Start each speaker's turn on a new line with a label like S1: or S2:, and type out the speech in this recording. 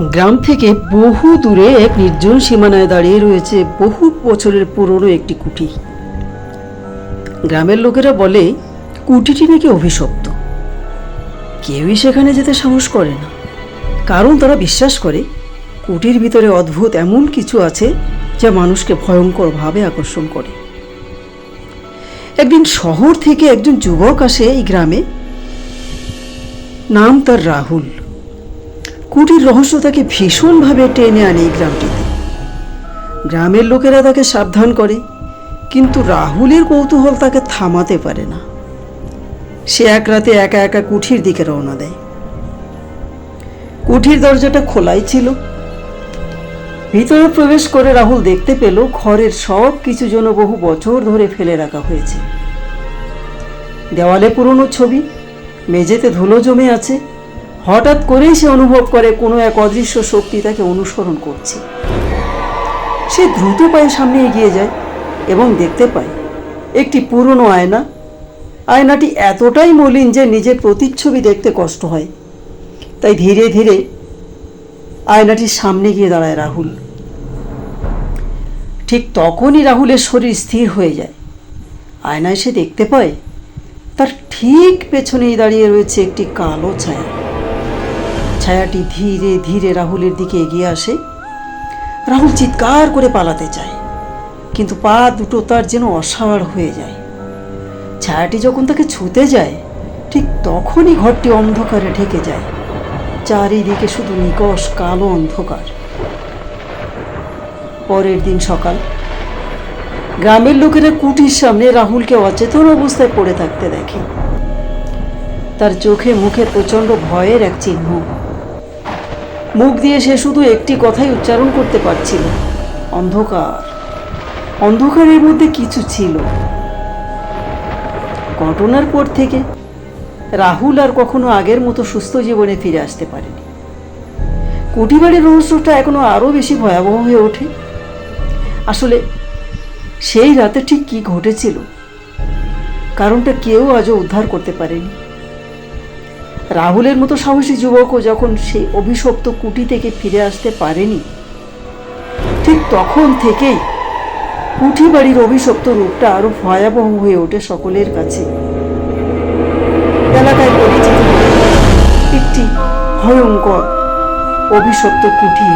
S1: গ্রাম থেকে বহু দূরে এক নির্জন সীমানায় দাঁড়িয়ে রয়েছে বহু বছরের পুরনো একটি কুঠি। গ্রামের লোকেরা বলে, কুঠিটি নাকি অভিশপ্ত। কেউই সেখানে যেতে সাহস করে না। কারণ তারা বিশ্বাস করে কুটির ভিতরে অদ্ভুত এমন কিছু আছে যা মানুষকে ভয়ঙ্করভাবে আকর্ষণ করে। একদিন শহর থেকে একজন যুবক আসে এই গ্রামে। নাম তার রাহুল। কুটির রহস্য তাকে ভীষণভাবে টেনে আনে এই গ্রামটিতে। গ্রামের লোকেরা তাকে সাবধান করে, কিন্তু রাহুলের কৌতূহল তাকে থামাতে পারে না। সে এক রাতে একা একা কুঠির দিকে রওনা দেয়। কুঠির দরজাটা খোলাই ছিল। ভিতরে প্রবেশ করে রাহুল দেখতে পেল, ঘরের সব কিছু যেন বহু বছর ধরে ফেলে রাখা হয়েছে। দেওয়ালে পুরনো ছবি, মেঝেতে ধুলো জমে আছে। হঠাৎ করেই সে অনুভব করে কোনো এক অদৃশ্য শক্তি তাকে অনুসরণ করছে। সে দ্রুত পায়ে সামনে এগিয়ে যায় এবং দেখতে পায় একটি পুরনো আয়না। আয়নাটি এতটাই মলিন যে নিজের প্রতিচ্ছবি দেখতে কষ্ট হয়। তাই ধীরে ধীরে আয়নাটির সামনে গিয়ে দাঁড়ায় রাহুল। ঠিক তখনই রাহুলের শরীর স্থির হয়ে যায়। আয়নায় সে দেখতে পায় তার ঠিক পেছনেই দাঁড়িয়ে রয়েছে একটি কালো ছায়া। ছায়াটি ধীরে ধীরে রাহুলের দিকে এগিয়ে আসে। রাহুল চিৎকার করে পালাতে চায়, কিন্তু পা দুটো তার যেন অসাড় হয়ে যায়। ছায়াটি যখন তাকে ছুতে যায়, ঠিক তখনই ঘরটি অন্ধকারে ঢেকে যায়। চারিদিকে শুধু নিকশ কালো অন্ধকার। পরের দিন সকাল, গ্রামের লোকেরা কুটির সামনে রাহুলকে অচেতন অবস্থায় পড়ে থাকতে দেখে। তার চোখে মুখে প্রচণ্ড ভয়ের এক চিহ্ন। মুখ দিয়ে সে শুধু একটি কথাই উচ্চারণ করতে পারছিল। অন্ধকার। অন্ধকারের মধ্যে কিছু ছিল। ঘটনার পর থেকে রাহুল আর কখনো আগের মতো সুস্থ জীবনে ফিরে আসতে পারেনি। কুটিবাড়ির রহস্যটা এখনও আরও বেশি ভয়াবহ হয়ে ওঠে। আসলে সেই রাতে ঠিক কি ঘটেছিল, কারণটা কেউ আজও উদ্ধার করতে পারেনি। রাহুলের মতো সাহসী যুবকও যখন সেই অভিশপ্ত কুটি থেকে ফিরে আসতে পারেনি, ঠিক তখন থেকেই কুঠি বাড়ির অভিশপ্ত রূপটা আরও ভয়াবহ হয়ে ওঠে সকলের কাছে। একটি ভয়ঙ্কর অভিশপ্ত কুঠি।